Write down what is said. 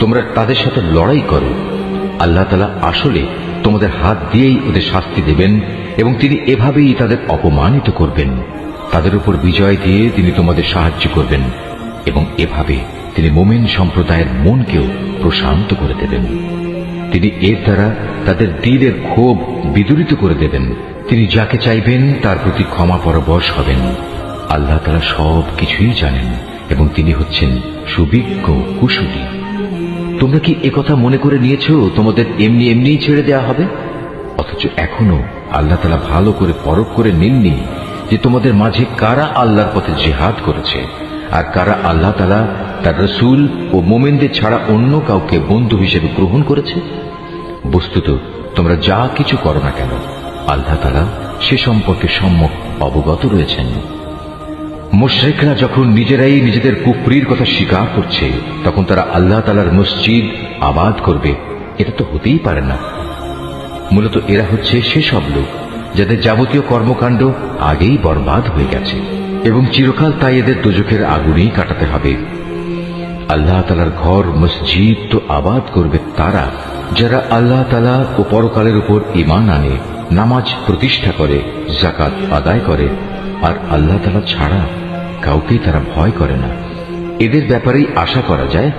তোমরা তাদের সাথে লড়াই করো। আল্লাহ তালা আসলে তোমাদের হাত দিয়েই ওদের শাস্তি দেবেন এবং তিনি এভাবেই তাদের অপমানিত করবেন। তাদের উপর বিজয় দিয়ে তিনি তোমাদের সাহায্য করবেন এবং এভাবে তিনি মোমেন সম্প্রদায়ের মনকেও প্রশান্ত করে দেবেন। তিনি এর দ্বারা তাদের দিলের ক্ষোভ বিদূরিত করে দেবেন। তিনি যাকে চাইবেন তার প্রতি ক্ষমা পরবশ হবেন। আল্লাহ তারা সব কিছুই জানেন এবং তিনি হচ্ছেন সুবিজ্ঞ কুশলী। তোমরা কি একথা মনে করে নিয়েছো? তোমাদের এমনি এমনিই ছেড়ে দেয়া হবে? অথচ এখনও আল্লাহ তালা ভালো করে পরখ করে নিননি যে তোমাদের মাঝে কারা আল্লাহর পথে জেহাদ করেছে আর কারা আল্লাহ তালা তার রসুল ও মোমেনদের ছাড়া অন্য কাউকে বন্ধু হিসেবে গ্রহণ করেছে? বস্তুত তোমরা যা কিছু করো না কেন, আল্লাহ তালা সে সম্পর্কে সম্যক অবগত রয়েছেন। মুশ্রিকরা যখন নিজেরাই নিজেদের কুফরির কথা স্বীকার করছে, তখন তারা আল্লাহ তালার মসজিদ আবাদ করবে। এটা তো হতেই পারে না। মূলত এরা হচ্ছে সেসব লোক, যাদের যাবতীয় কর্মকাণ্ড আগেই বরবাদ হয়ে গেছে। এবং চিরকাল তাই এদের দুজখের আগুনেই কাটাতে হবে। আল্লাহ তালার ঘর, মসজিদ তো আবাদ করবে তারা, যারা আল্লাহ তালা ও পরকালের উপর ইমান আনে, নামাজ প্রতিষ্ঠা করে জাকাত আদায় করে, আর আল্লাহ তালা ছাড়া কাউকেই তারা ভয় করে না। এদের ব্যাপারেই আশা করা যায়